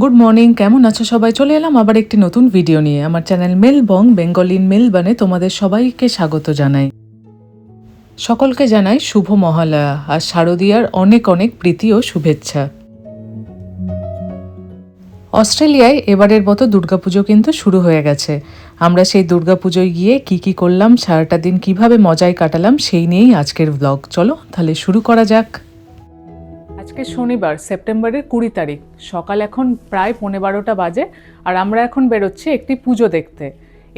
Good morning কেমন আছো সবাই? চলে এলাম আবার একটি নতুন ভিডিও নিয়ে। আমার চ্যানেল মেলবং বেঙ্গলিন মেলবানে তোমাদের সবাইকে স্বাগত জানাই। সকলকে জানাই শুভ মহালয়া আর শারদীয়ার অনেক অনেক প্রীতি ও শুভেচ্ছা। অস্ট্রেলিয়ায় এবারের মতো দুর্গাপুজো কিন্তু শুরু হয়ে গেছে। আমরা সেই দুর্গাপুজোয় গিয়ে কি কি করলাম, সারাটা দিন কীভাবে মজায় কাটালাম, সেই নিয়েই আজকের ব্লগ চলো তাহলে শুরু করা যাক। আজকে শনিবার, সেপ্টেম্বরের কুড়ি তারিখ। সকাল এখন প্রায় পৌনে বারোটা বাজে আর আমরা এখন বেরোচ্ছি একটি পুজো দেখতে।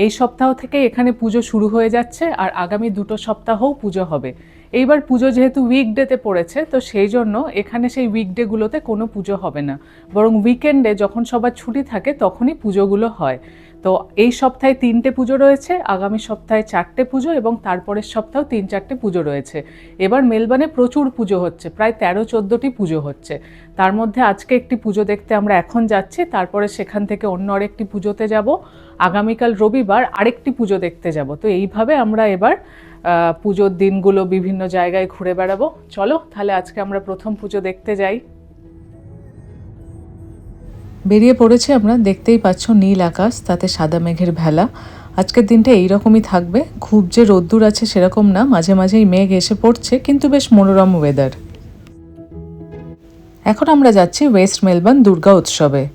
এই সপ্তাহ থেকে এখানে পুজো শুরু হয়ে যাচ্ছে আর আগামী দুটো সপ্তাহও পুজো হবে। এইবার পুজো যেহেতু উইকডেতে পড়েছে, তো সেই জন্য এখানে সেই উইকডেগুলোতে কোনো পুজো হবে না। বরং উইকেন্ডে যখন সবার ছুটি থাকে, তখনই পুজোগুলো হয়। তো এই সপ্তাহে তিনটে পুজো রয়েছে, আগামী সপ্তাহে চারটে পুজো এবং তারপরের সপ্তাহেও তিন চারটে পুজো রয়েছে। এবার মেলবানে প্রচুর পুজো হচ্ছে, প্রায় তেরো চোদ্দোটি পুজো হচ্ছে। তার মধ্যে আজকে একটি পুজো দেখতে আমরা এখন যাচ্ছি, তারপরে সেখান থেকে অন্য আরেকটি পুজোতে যাব। আগামীকাল রবিবার আরেকটি পুজো দেখতে যাব। তো এইভাবে আমরা এবার পুজোর দিনগুলো বিভিন্ন জায়গায় ঘুরে বেড়াবো। চলো, তাহলে আজকে আমরা প্রথম পুজো দেখতে যাই। বেরিয়ে পড়েছে আমরা, দেখতেই পাচ্ছ নীল আকাশ, তাতে সাদা মেঘের ভেলা। আজকের দিনটা এইরকমই থাকবে, খুব যে রোদ্দুর আছে সেরকম না, মাঝে মাঝেই মেঘ এসে পড়ছে, কিন্তু বেশ মনোরম ওয়েদার এখন আমরা যাচ্ছি ওয়েস্ট মেলবার্ন দুর্গা উৎসবে।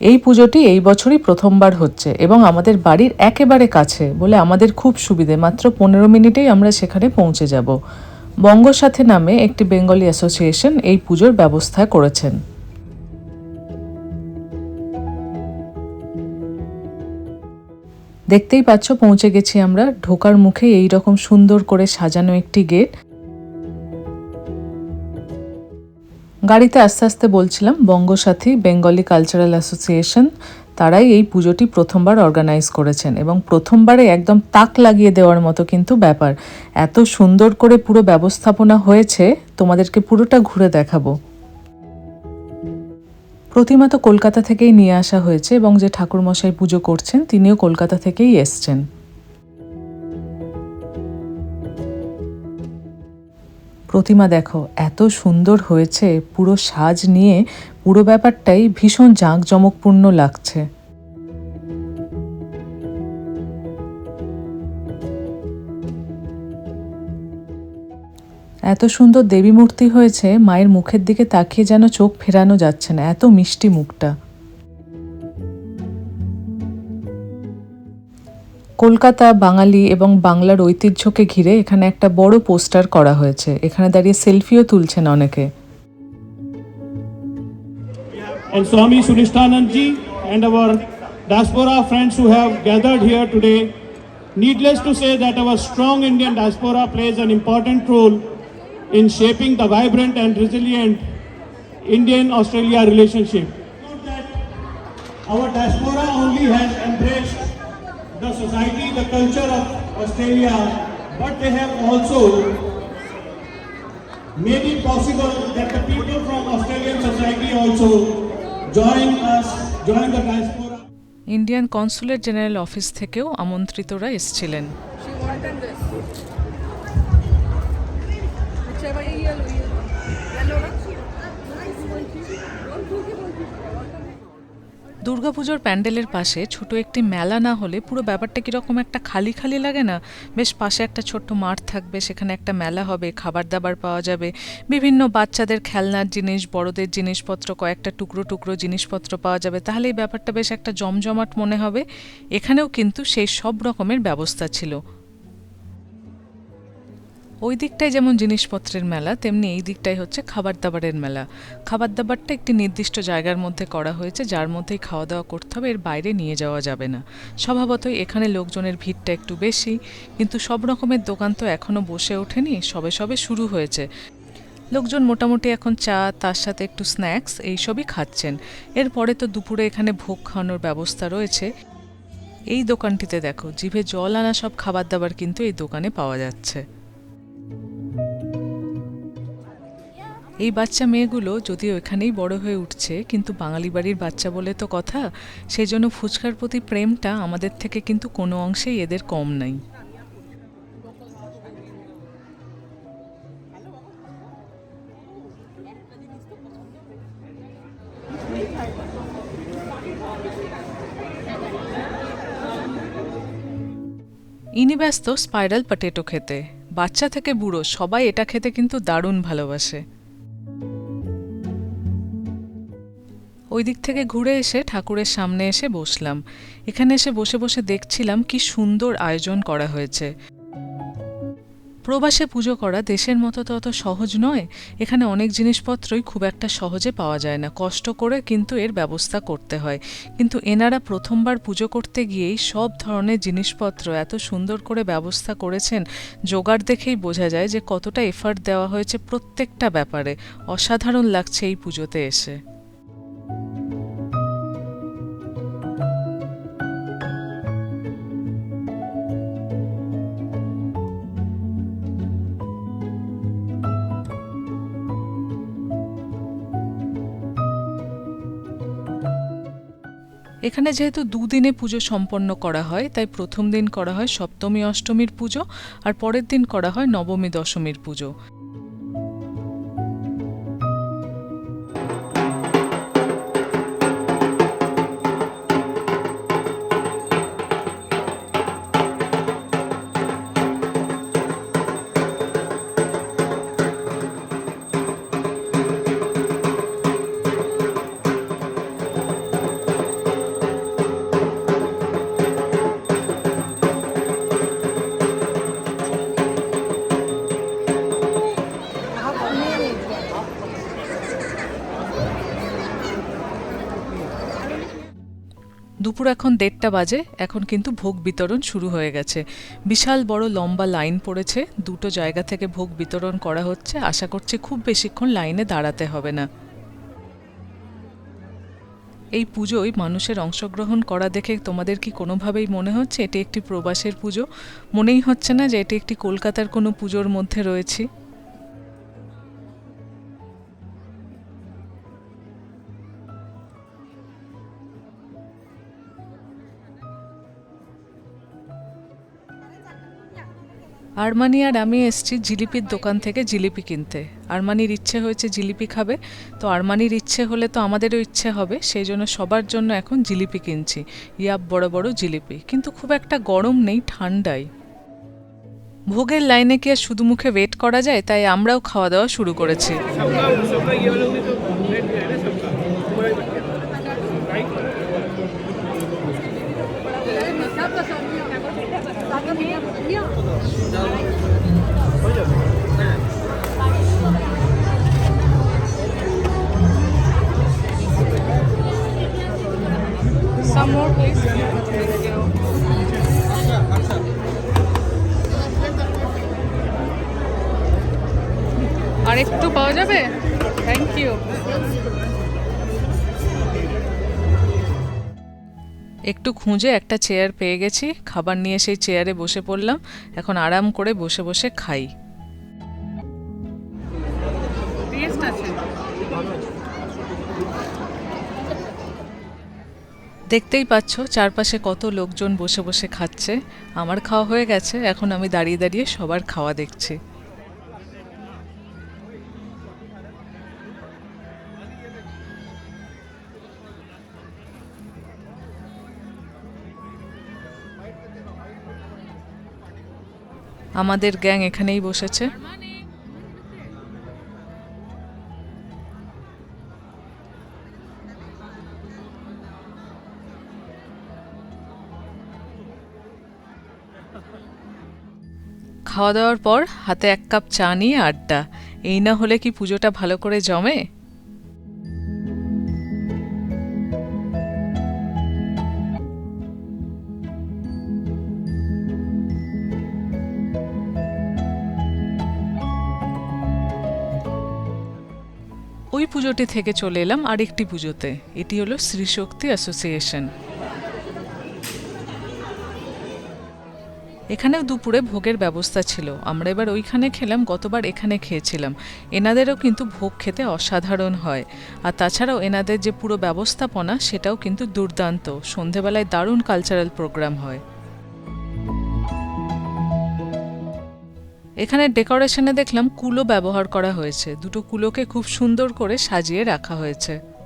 এই পুজোটি এই বছরই প্রথমবার হচ্ছে এবং আমাদের বাড়ির একেবারে কাছে বলে আমাদের খুব সুবিধে, মাত্র পনেরো মিনিটেই আমরা সেখানে পৌঁছে যাব। বঙ্গসাথে নামে একটি বেঙ্গলি অ্যাসোসিয়েশন এই পুজোর ব্যবস্থা করেছেন। দেখতেই পাচ্ছ পৌঁছে গেছি আমরা। ঢোকার মুখে এই রকম সুন্দর করে সাজানো একটি গেট। গাড়িতে আস্তে আস্তে বলছিলাম, বঙ্গসাথী, বেঙ্গলি কালচারাল অ্যাসোসিয়েশন, তারাই এই পুজোটি প্রথমবার অর্গানাইজ করেছেন এবং প্রথমবারে একদম তাক লাগিয়ে দেওয়ার মতো কিন্তু ব্যাপার। এত সুন্দর করে পুরো ব্যবস্থাপনা হয়েছে, তোমাদেরকে পুরোটা ঘুরে দেখাবো। প্রতিমা তো কলকাতা থেকেই নিয়ে আসা হয়েছে এবং যে ঠাকুরমশাই পুজো করছেন, তিনিও কলকাতা থেকেই এসছেন। প্রতিমা দেখো, এত সুন্দর হয়েছে, পুরো সাজ নিয়ে পুরো ব্যাপারটাই ভীষণ জাঁকজমকপূর্ণ লাগছে। এত সুন্দর দেবী মূর্তি হয়েছে, মায়ের মুখের দিকে তাকিয়ে যেন চোখ ফেরানো যাচ্ছে না, এত মিষ্টি মুখটা। কলকাতা, বাঙালি এবং বাংলার ঐতিহ্যকে ঘিরে এখানে একটা বড় পোস্টার করা হয়েছে। এখানে দাঁড়িয়ে সেলফিও তুলছেন অনেকে। Needless to say that our strong Indian diaspora plays an important role in shaping the vibrant and resilient Indian-Australia relationship. Our diaspora only has embraced the society, the culture of Australia, but they have also made it possible that the people from Australian society also join us, join the diaspora. Indian consulate general office থেকেও আমন্ত্রিতরা এসছিলেন দুর্গাপুজোর প্যান্ডেলের পাশে ছোট একটি মেলা না হলে পুরো ব্যাপারটা কীরকম একটা খালি খালি লাগে না? বেশ পাশে একটা ছোট্ট মাঠ থাকবে, সেখানে একটা মেলা হবে, খাবার দাবার পাওয়া যাবে। বিভিন্ন বাচ্চাদের খেলনার জিনিস, বড়দের জিনিসপত্র, কয়েকটা টুকরো টুকরো জিনিসপত্র পাওয়া যাবে। তাহলে এই ব্যাপারটা বেশ একটা জমজমাট মনে হবে। এখানেও কিন্তু সেই সব রকমের ব্যবস্থা ছিল। ওই দিকটাই যেমন জিনিসপত্রের মেলা, তেমনি এই দিকটাই হচ্ছে খাবার দাবারের মেলা। খাবার দাবারটা একটি নির্দিষ্ট জায়গার মধ্যে করা হয়েছে, যার মধ্যেই খাওয়া দাওয়া করতে হবে, এর বাইরে নিয়ে যাওয়া যাবে না। স্বভাবতই এখানে লোকজনের ভিড়টা একটু বেশি, কিন্তু সব রকমের দোকান তো এখনও বসে ওঠেনি, সবে সবে শুরু হয়েছে। লোকজন মোটামুটি এখন চা, তার সাথে একটু স্ন্যাক্স, এইসবই খাচ্ছেন। এরপরে তো দুপুরে এখানে ভোগ খাওয়ানোর ব্যবস্থা রয়েছে। এই দোকানটিতে দেখো, জিভে জল আনা সব খাবার দাবার কিন্তু এই দোকানে পাওয়া যাচ্ছে। এই বাচ্চা মেয়েগুলো যদিও এখানেই বড় হয়ে উঠছে, কিন্তু বাঙালি বাড়ির বাচ্চা বলে তো কথা সেই জন্য ফুচকার প্রতি প্রেমটা আমাদের থেকে কিন্তু কোনো অংশেই এদের কম নাই। ইনি ব্যস্ত স্পাইরাল পটেটো খেতে। বাচ্চা থেকে বুড়ো, সবাই এটা খেতে কিন্তু দারুণ ভালোবাসে। ওই দিক থেকে ঘুরে এসে ঠাকুরের সামনে এসে বসলাম। এখানে এসে বসে বসে দেখছিলাম কি সুন্দর আয়োজন করা হয়েছে। প্রবাসে পুজো করা দেশের মতো তো অত সহজ নয়। এখানে অনেক জিনিসপত্রই খুব একটা সহজে পাওয়া যায় না। কষ্ট করে কিন্তু এর ব্যবস্থা করতে হয়। কিন্তু এনারা প্রথমবার পুজো করতে গিয়েই সব ধরনের জিনিসপত্র এত সুন্দর করে ব্যবস্থা করেছেন, জোগাড় দেখেই বোঝা যায় যে কতটা এফার্ট দেওয়া হয়েছে প্রত্যেকটা ব্যাপারে। অসাধারণ লাগছে এই পুজোতে এসে। এখানে যেহেতু দুদিনে পুজো সম্পন্ন করা হয়, তাই প্রথম দিন করা হয় সপ্তমী, অষ্টমীর পুজো আর পরের দিন করা হয় নবমী, দশমীর পুজো। দুপুর এখন দেড়টা বাজে, এখন কিন্তু ভোগ বিতরণ শুরু হয়ে গেছে। বিশাল বড় লম্বা লাইন পড়েছে, দুটো জায়গা থেকে ভোগ বিতরণ করা হচ্ছে। আশা করছি খুব বেশিক্ষণ লাইনে দাঁড়াতে হবে না। এই পুজোয় মানুষের অংশগ্রহণ করা দেখে তোমাদের কি কোনোভাবেই মনে হচ্ছে? এটি একটি প্রবাসের পুজো। মনেই হচ্ছে না যে এটি একটি কলকাতার কোনো পুজোর মধ্যে রয়েছি। আরমানি আর আমি এসছি জিলিপির দোকান থেকে জিলিপি কিনতে। আরমানির ইচ্ছে হয়েছে জিলিপি খাবে, তো আরমানির ইচ্ছে হলে তো আমাদেরও ইচ্ছে হবে, সেই জন্য সবার জন্য এখন জিলিপি কিনছি। ইয়াব বড় বড় জিলিপি। কিন্তু খুব একটা গরম নেই, ঠান্ডাই। ভোগের লাইনে কি আর শুধু মুখে ওয়েট করা যায়? তাই আমরাও খাওয়া দাওয়া শুরু করেছি। আর একটু পাওয়া যাবে? থ্যাংক ইউ একটু খুঁজে একটা চেয়ার পেয়ে গেছি। খাবার নিয়ে সেই চেয়ারে বসে পড়লাম। এখন আরাম করে বসে বসে খাই। আছে। দেখতেই পাচ্ছ, চারপাশে কত লোকজন বসে বসে খাচ্ছে। আমার খাওয়া হয়ে গেছে, এখন আমি দাঁড়িয়ে দাঁড়িয়ে সবার খাওয়া দেখছি। আমাদের গ্যাং এখানেই বসেছে। খাওয়া দাওয়ার পর হাতে এক কাপ চা নিয়ে আড্ডা। এই না হলে কি পুজোটা ভালো করে জমে? ওই পুজোটি থেকে চলে এলাম আরেকটি পুজোতে। এটি হলো শ্রীশক্তি অ্যাসোসিয়েশন। এখানেও দুপুরে ভোগের ব্যবস্থা ছিল। আমরা এবার ওইখানে খেলাম, গতবার এখানে খেয়েছিলাম। এনাদেরও কিন্তু ভোগ খেতে অসাধারণ হয়। আর তাছাড়াও এনাদের যে পুরো ব্যবস্থাপনা, সেটাও কিন্তু দুর্দান্ত। সন্ধেবেলায় দারুণ কালচারাল প্রোগ্রাম হয়। এখানে ডেকোরেশনে দেখলাম কুলো ব্যবহার করা হয়েছে। দুটো কুলোকে খুব সুন্দর করে সাজিয়ে রাখা হয়েছে।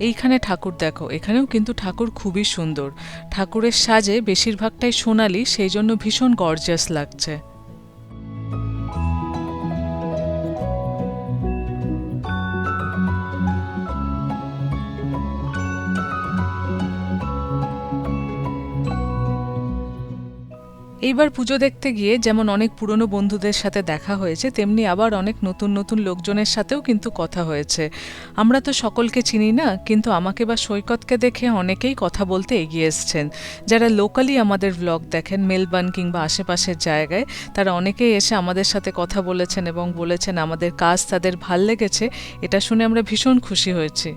এইখানে ঠাকুর দেখো, এখানেও কিন্তু ঠাকুর খুবই সুন্দর। ঠাকুরের সাজে বেশিরভাগটাই সোনালি সেই জন্য ভীষণ গর্জাস লাগছে। এইবার পুজো দেখতে গিয়ে যেমন অনেক পুরনো বন্ধুদের সাথে দেখা হয়েছে, তেমনি আবার অনেক নতুন নতুন লোকজনের সাথেও কিন্তু কথা হয়েছে। আমরা তো সকলকে চিনি না, কিন্তু আমাকে বা সৈকতকে দেখে অনেকেই কথা বলতে এগিয়ে এসছেন। যারা লোকালি আমাদের ব্লগ দেখেন মেলবার্ন কিংবা আশেপাশের জায়গায়, তারা অনেকেই এসে আমাদের সাথে কথা বলেছেন এবং বলেছেন আমাদের কাজ তাদের ভালো লেগেছে, এটা শুনে আমরা ভীষণ খুশি হয়েছি।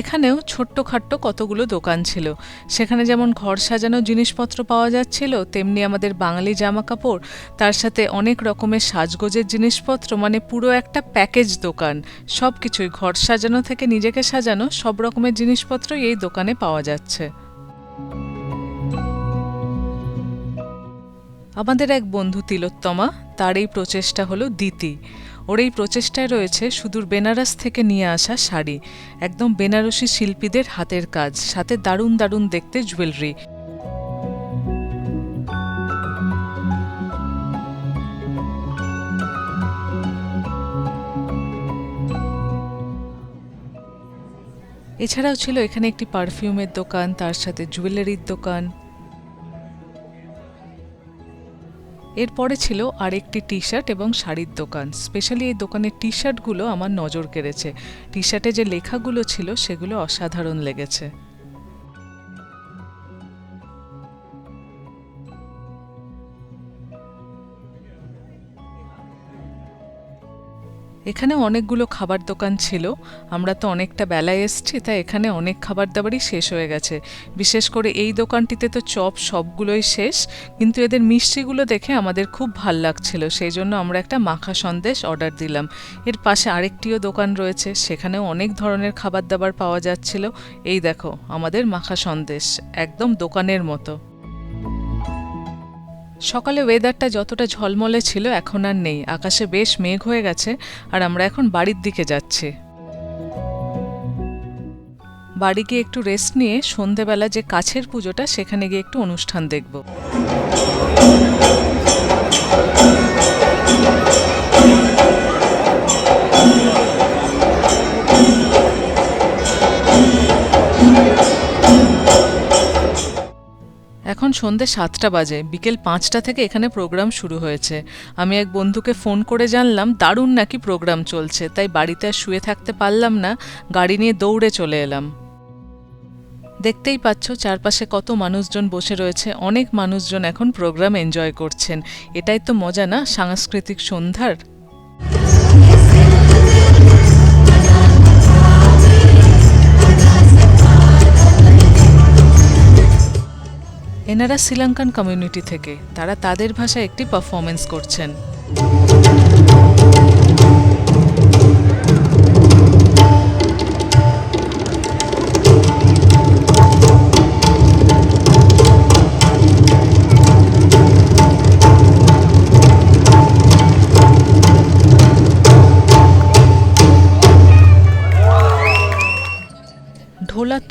এখানেও ছোট্টখাট্ট কতগুলো দোকান ছিল। সেখানে যেমন ঘর সাজানোর জিনিসপত্র পাওয়া যাচ্ছিল, তেমনি আমাদের বাঙালি জামা কাপড় তার সাথে অনেক রকমের সাজগোজের জিনিসপত্র মানে পুরো একটা প্যাকেজ দোকান। সব কিছুই ঘর সাজানো থেকে নিজেকে সাজানো, সব রকমের জিনিসপত্রই এই দোকানে পাওয়া যাচ্ছে। আমাদের এক বন্ধু তিলোত্তমা, তার এই প্রচেষ্টা হলো দিতি ওর এই প্রচেষ্টায় রয়েছে সুদূর বেনারস থেকে নিয়ে আসা শাড়ি। একদম বেনারসি শিল্পীদের হাতের কাজ, সাথে দারুণ দারুণ দেখতে জুয়েলারি। এছাড়াও ছিল এখানে একটি পারফিউমের দোকান, তার সাথে জুয়েলারির দোকান। এরপরে ছিল আরেকটি টি শার্ট এবং শাড়ির দোকান। স্পেশালি এই দোকানের টি শার্টগুলো আমার নজর কেড়েছে। টি শার্টে যে লেখাগুলো ছিল সেগুলো অসাধারণ লেগেছে। এখানে অনেকগুলো খাবার দোকান ছিল। আমরা তো অনেকটা বেলায় এসছি, তাই এখানে অনেক খাবার দাবারই শেষ হয়ে গেছে। বিশেষ করে এই দোকানটিতে তো চপ সবগুলোই শেষ, কিন্তু এদের মিষ্টিগুলো দেখে আমাদের খুব ভালো লাগছিল। সেই জন্য আমরা একটা মাখা সন্দেশ অর্ডার দিলাম। এর পাশে আরেকটিও দোকান রয়েছে, সেখানেও অনেক ধরনের খাবার দাবার পাওয়া যাচ্ছিল। এই দেখো, আমাদের মাখা সন্দেশ, একদম দোকানের মতো। সকালে ওয়েদারটা যতটা ঝলমলে ছিল, এখন আর নেই। আকাশে বেশ মেঘ হয়ে গেছে, আর আমরা এখন বাড়ির দিকে যাচ্ছি। বাড়ি গিয়ে একটু রেস্ট নিয়ে সন্ধেবেলা যে কাছের পুজোটা, সেখানে গিয়ে একটু অনুষ্ঠান দেখব। সন্ধে সাতটা বাজে। বিকেল পাঁচটা থেকে এখানে প্রোগ্রাম শুরু হয়েছে। আমি এক বন্ধুকে ফোন করে জানলাম, দারুণ নাকি প্রোগ্রাম চলছে? তাই বাড়িতে আর শুয়ে থাকতে পারলাম না। গাড়ি নিয়ে দৌড়ে চলে এলাম। দেখতেই পাচ্ছ, চারপাশে কত মানুষজন বসে রয়েছে। অনেক মানুষজন এখন প্রোগ্রাম এনজয় করছেন। এটাই তো মজা না, সাংস্কৃতিক সন্ধ্যার? এনারা শ্রীলঙ্কান কমিউনিটি থেকে তারা তাদের ভাষায় একটি পারফরমেন্স করছেন।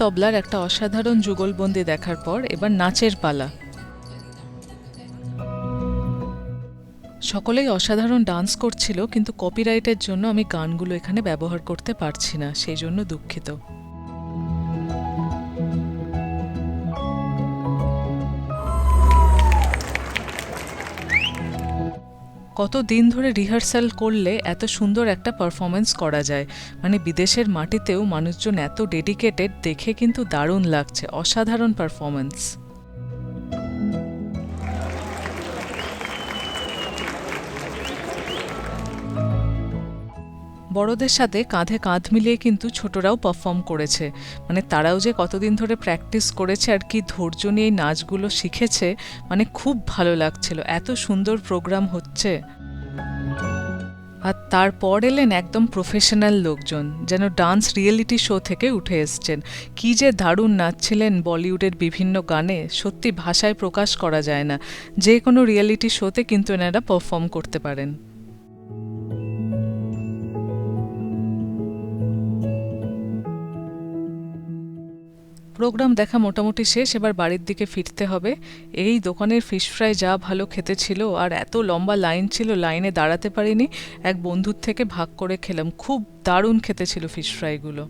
তবলার একটা অসাধারণ যুগলবন্দি দেখার পর এবার নাচের পালা। সকলেই অসাধারণ ডান্স করছিল, কিন্তু কপিরাইটের জন্য আমি গানগুলো এখানে ব্যবহার করতে পারছি না, সেই জন্য দুঃখিত। কত দিন ধরে রিহার্সাল করলে এত সুন্দর একটা পারফরমেন্স করা যায়? মানে বিদেশের মাটিতেও মানুষজন এত ডেডিকেটেড দেখে কিন্তু দারুণ লাগছে, অসাধারণ পারফরমেন্স বড়দের সাথে কাঁধে কাঁধ মিলিয়ে কিন্তু ছোটরাও পারফর্ম করেছে। মানে তারাও যে কতদিন ধরে প্র্যাকটিস করেছে আর কি ধৈর্য নিয়ে নাচগুলো শিখেছে মানে খুব ভালো লাগছিল। এত সুন্দর প্রোগ্রাম হচ্ছে। আর তারপর এলেন একদম প্রফেশনাল লোকজন, যেন ডান্স রিয়েলিটি শো থেকে উঠে এসছেন। কি যে দারুণ নাচছিলেন বলিউডের বিভিন্ন গানে, সত্যি ভাষায় প্রকাশ করা যায় না। যে কোনো রিয়েলিটি শোতে কিন্তু এনারা পারফর্ম করতে পারেন। প্রোগ্রাম দেখা মোটামুটি শেষ, এবার বাড়ির দিকে ফিরতে হবে। এই দোকানের ফিশ ফ্রাই যা ভালো খেতে ছিল আর এত লম্বা লাইন ছিল লাইনে দাঁড়াতে পারিনি। এক বন্ধুর থেকে ভাগ করে খেলাম। খুব দারুণ খেতে ছিল ফিশ ফ্রাইগুলো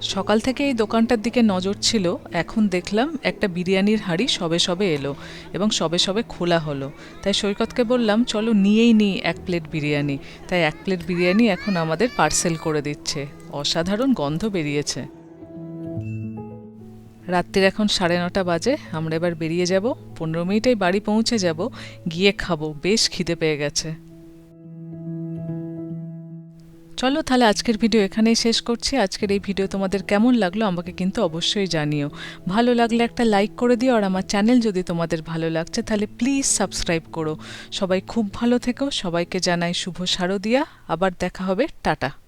সকাল থেকে এই দোকানটার দিকে নজর ছিল। এখন দেখলাম একটা বিরিয়ানির হাঁড়ি সবে সবে এলো এবং সবে সবে খোলা হলো। তাই সৈকতকে বললাম, চলো নিয়েই নিই এক প্লেট বিরিয়ানি। তাই এক প্লেট বিরিয়ানি এখন আমাদের পার্সেল করে দিচ্ছে। অসাধারণ গন্ধ বেরিয়েছে। রাত্রির এখন সাড়ে নটা বাজে, আমরা এবার বেরিয়ে যাব, পনেরো মিনিটেই বাড়ি পৌঁছে যাব, গিয়ে খাব, বেশ খিদে পেয়ে গেছে। চলো তাহলে আজকের ভিডিও এখানেই শেষ করছি, আজকের এই ভিডিও তোমাদের কেমন লাগল আমাকে কিন্তু অবশ্যই জানিও। ভালো লাগলে একটা লাইক করে দিও, আর আমার চ্যানেল যদি তোমাদের ভালো লাগছে তাহলে প্লিজ সাবস্ক্রাইব করো। সবাই খুব ভালো থেকো, সবাইকে জানাই শুভ শারদিয়া, আবার দেখা হবে, টাটা।